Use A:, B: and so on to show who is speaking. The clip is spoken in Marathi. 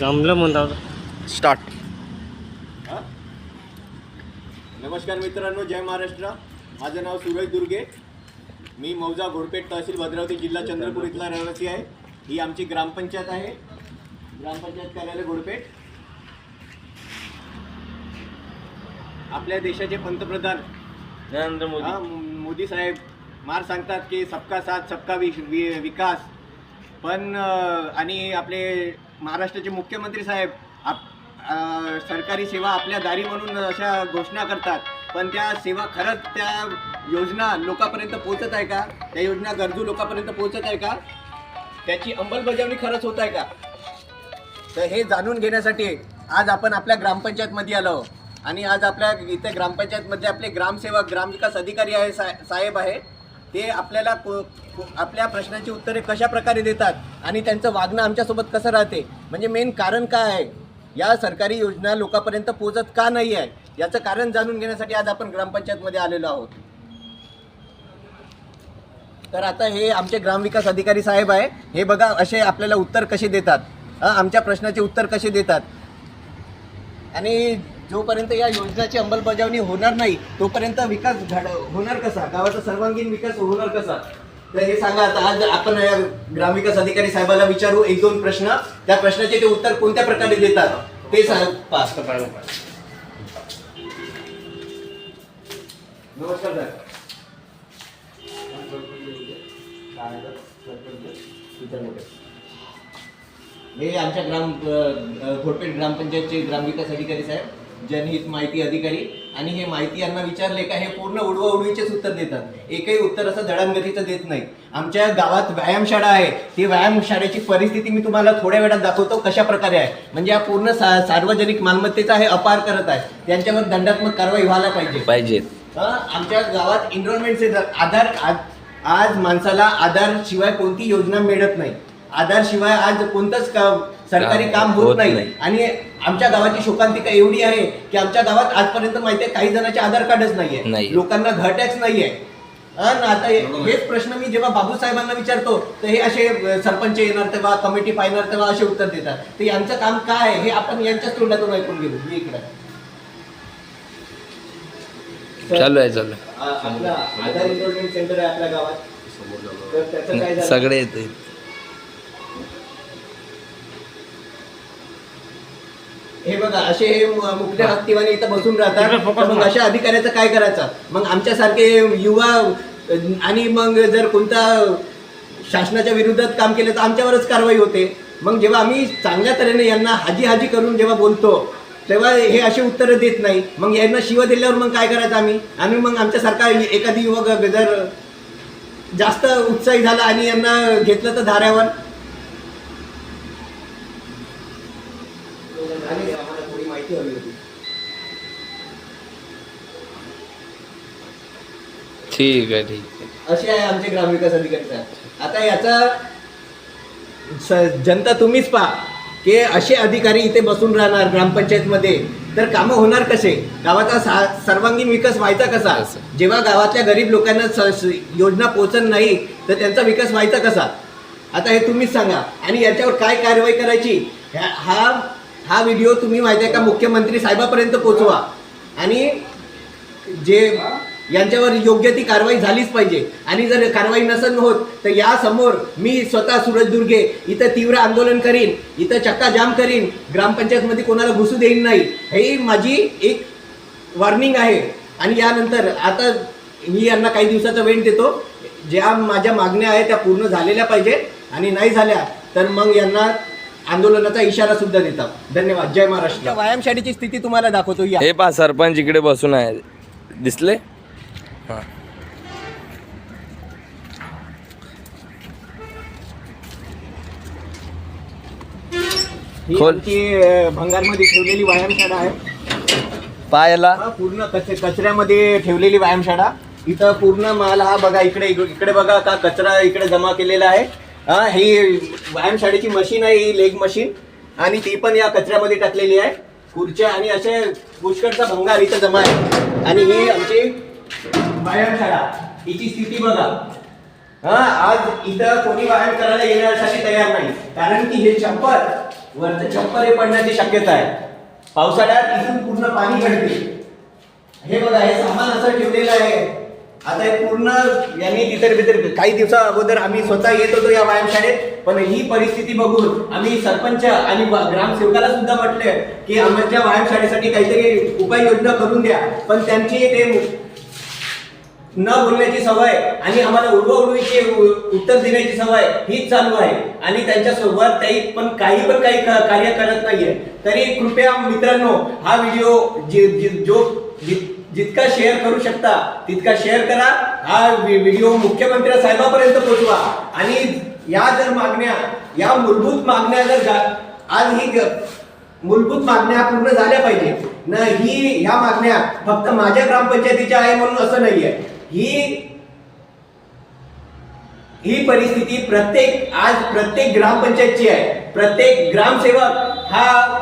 A: जमलं म्हणता
B: स्टार्ट
C: हा? नमस्कार मित्रांनो जय महाराष्ट्र. माझं नाव सूरज दुर्गे. मी मौजा घोडपेठ तहसील भद्रावती जिल्हा चंद्रपूर इथला रहिवासी आहे. ही आमची ग्रामपंचायत आहे. ग्रामपंचायत कार्यालय घोडपेठ. आपल्या देशाचे पंतप्रधान
A: नरेंद्र मोदी.
C: हा, मो- मोदी साहेब मार सांगतात की सबका साथ सबका वि, वि, विकास. पण अं, आणि आपले महाराष्ट्राचे मुख्यमंत्री साहेब आप सरकारी सेवा आपल्या दारी म्हणून अशा घोषणा करतात. पण त्या सेवा खरंच त्या योजना लोकांपर्यंत पोहोचत आहे का? त्या योजना गरजू लोकांपर्यंत पोहोचत आहे का? त्याची अंमलबजावणी खरंच होत आहे का? तर हे जाणून घेण्यासाठी आज आपण आपल्या ग्रामपंचायतमध्ये आलो आणि आज आपल्या इथे ग्रामपंचायतमध्ये आपले ग्रामसेवक ग्रामविकास अधिकारी आहे सा साहेब आहे. ते आपल्याला आपल्या प्रश्नांची उत्तरे कशा प्रकारे देतात आणि त्यांचं वागणं आमच्यासोबत कसं राहते? म्हणजे मेन कारण काय आहे? या सरकारी योजना लोकांपर्यंत पोहोचत का नाही आहे याचं कारण जाणून घेण्यासाठी आज आपण ग्रामपंचायतमध्ये आलेलो आहोत. तर आता हे आमचे ग्रामविकास अधिकारी साहेब आहे. हे बघा असे आपल्याला उत्तर कसे देतात? आमच्या प्रश्नाचे उत्तर कसे देतात? आणि जोपर्यंत या योजनेची अंमलबजावणी होणार नाही तोपर्यंत विकास घड होणार कसा? गावाचा सर्वांगीण विकास होणार कसा? तर हे सांगा आता. आज आपण या ग्रामविकास अधिकारी साहेबाला विचारू. एक दोन प्रश्न. त्या प्रश्नाचे ते उत्तर कोणत्या प्रकारे देतात? ते सांग. पास नमस्कार साहेब हे आमच्या ग्राम अ, घोडपेठ ग्रामपंचायतचे ग्रामविकास अधिकारी साहेब. जनहित माहिती अधिकारी आणि हे माहिती यांना विचारले का हे पूर्ण उडवा उडवीचेच उत्तर देतात. एकही उत्तर असं दडाणगतीचं देत नाही. आमच्या गावात व्यायामशाळा आहे. ती व्यायामशाळेची परिस्थिती मी तुम्हाला थोड्या वेळात दाखवतो कशा प्रकारे आहे. म्हणजे हा पूर्ण सा सार्वजनिक मालमत्तेचा हे अपार करत आहे. त्यांच्यावर दंडात्मक कारवाई व्हायला पाहिजे.
B: पाहिजेत
C: हा, आमच्या गावात एनरोलमेंटचे आधार आज आज माणसाला आधार शिवाय कोणती योजना मिळत नाही. आधार शिवाय आज कोणतंच सरकारी काम होत नाही. आणि आमच्या गावाची शोकांतिका एवढी आहे की आमच्या गावात आजपर्यंत माहिती आहे काही जणांचे आधार कार्डच नाहीये.
B: नाही.
C: लोकांना घर टॅक्स नाहीये. हा ना, आता हे- हेच प्रश्न मी जेव्हा बाबू साहेबांना विचारतो तर हे असे सरपंच येणार तेव्हा कमिटी पाहणार तेव्हा असे उत्तर देतात. तर यांचं काम काय आहे हे आपण यांच्याच तोंडातून ऐकून घेऊ. मी इकडे.
B: चालू आहे चालू आहे.
C: आ- आपला आधार एनरोलमेंट सेंटर आहे आपल्या गावात. तर त्याचं काय झालं?
B: सगळे येते
C: हे बघा असे हे मुकल्या हत्तीवाने इथं बसून राहतात. मग. अशा अधिकाऱ्याचं काय करायचं? मग आमच्यासारखे युवा आणि मग जर कोणता शासनाच्या विरोधात काम केलं तर आमच्यावरच कारवाई होते. मग जेव्हा आम्ही चांगल्या तऱ्हेने यांना हाजी हाजी करून जेव्हा बोलतो तेव्हा हे असे उत्तरं देत नाही. मग यांना शिव दिल्यावर मग काय करायचं आम्ही? आम्ही मग आमच्यासारखा एखादी युवक जर जास्त उत्साही झाला आणि यांना घेतलं तर धाऱ्यावर आणि आम्हाला थोडी माहिती हवी होती.
B: ठीक आहे ठीक आहे.
C: असे आहे आमचे ग्रामविकास अधिकारी साहेब. आता याचा स- जनता तुम्हीच पहा की असे अधिकारी इथे बसून राहणार ग्रामपंचायतमध्ये तर कामं होणार कसे? गावाचा सा- सर्वांगीण विकास व्हायचा कसा? जेव्हा गावातल्या गरीब लोकांना स- स- योजना पोहोचत नाही तर त्यांचा विकास व्हायचा कसा? आता हे तुम्हीच सांगा. आणि याच्यावर काय कारवाई करायची? ह्या- हा हा व्हिडिओ तुम्ही माहिती आहे का मुख्यमंत्री साहेबापर्यंत पोचवा. आणि जे यांच्यावर योग्य ती कारवाई झालीच पाहिजे. आणि जर कारवाई नसेल होत तर यासमोर मी स्वतः सूरज दुर्गे इथं तीव्र आंदोलन करीन इथं चक्का जाम करीन ग्रामपंचायतमध्ये कोणाला घुसू देईन नाही. ही माझी एक वॉर्निंग आहे. आणि यानंतर आता मी यांना काही दिवसाचा वेळ देतो. ज्या माझ्या मागण्या आहेत त्या पूर्ण झालेल्या पाहिजे आणि नाही झाल्या तर मग यांना आंदोलनाचा इशारा सुद्धा देतात. धन्यवाद. जय महाराष्ट्र. व्यायामशाळेची स्थिती तुम्हाला दाखवतो. या.
B: हे पा सरपंच इकडे बसून आहे. दिसले? हां.
C: ही
B: खोल.
C: आमची अ, भंगारमध्ये ठेवलेली व्यायामशाळा आहे.
B: पायाला?
C: हा पूर्ण कच कचऱ्यामध्ये ठेवलेली व्यायामशाळा. इथं पूर्ण माल हा बघा इकडे इकडे बघा का कचरा इकडे जमा केलेला आहे. हा ही व्यायामशाळेची मशीन आहे ही लेग मशीन. आणि ती पण या कचऱ्यामध्ये टाकलेली आहे. खुर्च्या आणि असे पुष्कळचा भंगार इथं जमा आहे. आणि ही आमची व्यायामशाळा हिची स्थिती बघा. हा आज इथं कोणी व्यायाम करायला येण्यासाठी तयार नाही. कारण की हे चप्पल वरचं छप्पर हे पडण्याची शक्यता आहे. पावसाळ्यात इथून पूर्ण पाणी घडते हे बघा हे सामान असं ठेवलेलं आहे. आता हे पूर्ण यांनी तिथे तिथे काही दिवसा अगोदर आम्ही स्वतः येत होतो या व्यायामशाळेत पण ही परिस्थिती बघून आम्ही सरपंच आणि ग्रामसेवकाला सुद्धा म्हटले की आमच्या व्यायामशाळेसाठी काहीतरी उपाययोजना करून द्या. पण त्यांची ते न बोलण्याची सवय आणि आम्हाला उडवाउडवीची उत्तर देण्याची सवय हीच चालू आहे. आणि त्यांच्यासोबत काही पण काही पण काही कार्य करत नाहीये. तरी कृपया मित्रांनो हा व्हिडिओ जो जितका शेअर करू शकता तितका शेअर करा. हा व्हिडिओ मुख्यमंत्री साहेबापर्यंत पोहोचवा आणि या जर मागण्या या मूलभूत मागण्या जर आज ही मूलभूत मागण्या पूर्ण झाल्या पाहिजे. न ही ह्या मागण्या फक्त माझ्या ग्रामपंचायतीच्या आहे म्हणून असं नाहीये. ही ही परिस्थिती प्रत्येक आज प्रत्येक ग्रामपंचायतची आहे. प्रत्येक ग्रामसेवक हा